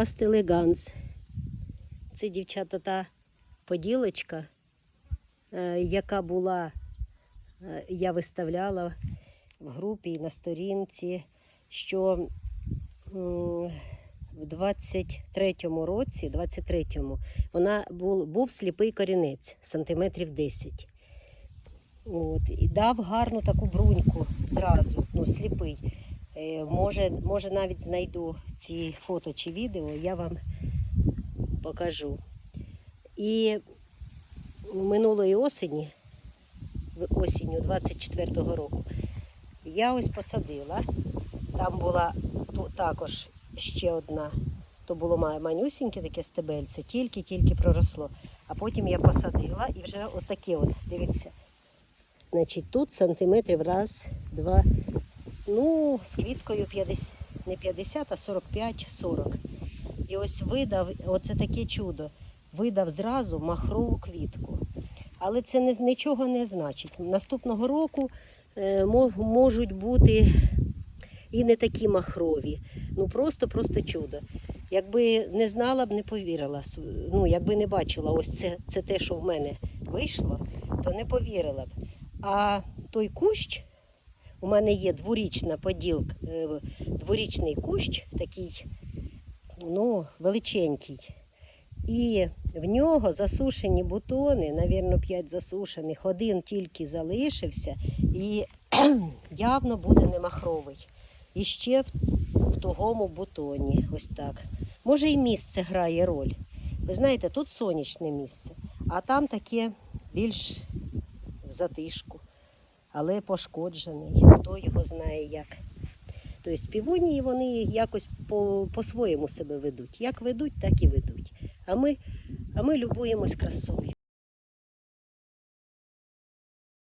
пастелеганс. Це дівчата та поділочка, е, яка була, е, я виставляла в групі на сторінці, що в 23-му році, 23-му, вона був, був сліпий корінець, сантиметрів 10. От, і дав гарну таку бруньку зразу, ну, сліпий. Е, може, може, навіть знайду ці фото чи відео, я вам покажу. І минулої осені, осінню 24-го року, я ось посадила. Там була також ще одна, то було ма- манюсіньке таке стебельце, тільки-тільки проросло. А потім я посадила і вже отаке от, дивіться. Значить, тут сантиметрів раз, два, ну, з квіткою 50, не 50, а 45-40. І ось видав, оце таке чудо, видав зразу махрову квітку. Але це не, нічого не значить. Наступного року е, можуть бути і не такі махрові. Ну просто-просто чудо. Якби не знала б, не повірила. Ну, якби не бачила, ось це, це те, що в мене вийшло, то не повірила б. А той кущ, у мене є дворічна поділка, е, дворічний кущ, такий, ну, величенький. І в нього засушені бутони, навірно, 5 засушених, один тільки залишився і явно буде не махровий. І ще в, в тугому бутоні. Ось так. Може, і місце грає роль. Ви знаєте, тут сонячне місце, а там таке більш в затишку, але пошкоджений. Хто його знає як. Тобто півонії вони якось по, по-своєму себе ведуть. Як ведуть, так і ведуть. А ми, а ми любуємось красою.